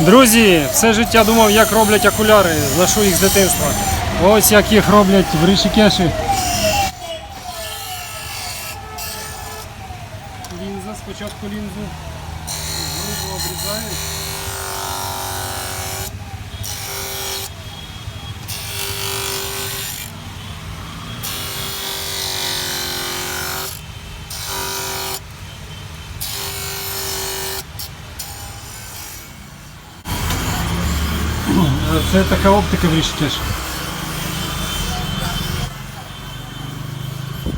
Друзі, все життя думав, як роблять окуляри. Зношу їх з дитинства. Ось як їх роблять в Ришикеші. Лінза, спочатку лінзу грубо обрізають. Це така оптика в Ришикеші.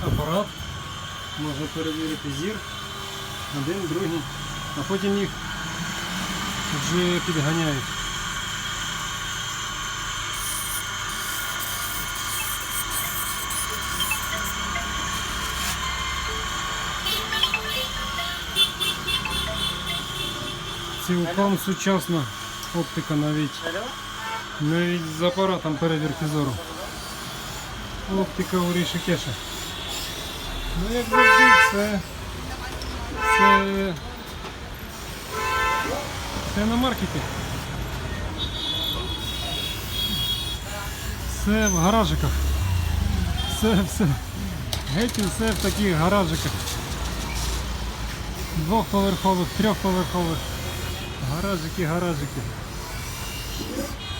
Апарат може перевірити зір, один, другий, а потім їх вже підганяють. Цілком сучасна оптика навіть навіть з апаратом перевірки зору. Оптика у Рішикеша. Ну як завжди, це, це, це на маркеті. Все в гаражиках. Все, все. Геть все в таких гаражиках. Двохповерхових, трьохповерхових. Гаражики, гаражики.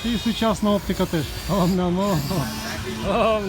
І сучасна оптика теж. Ом намо. Ом.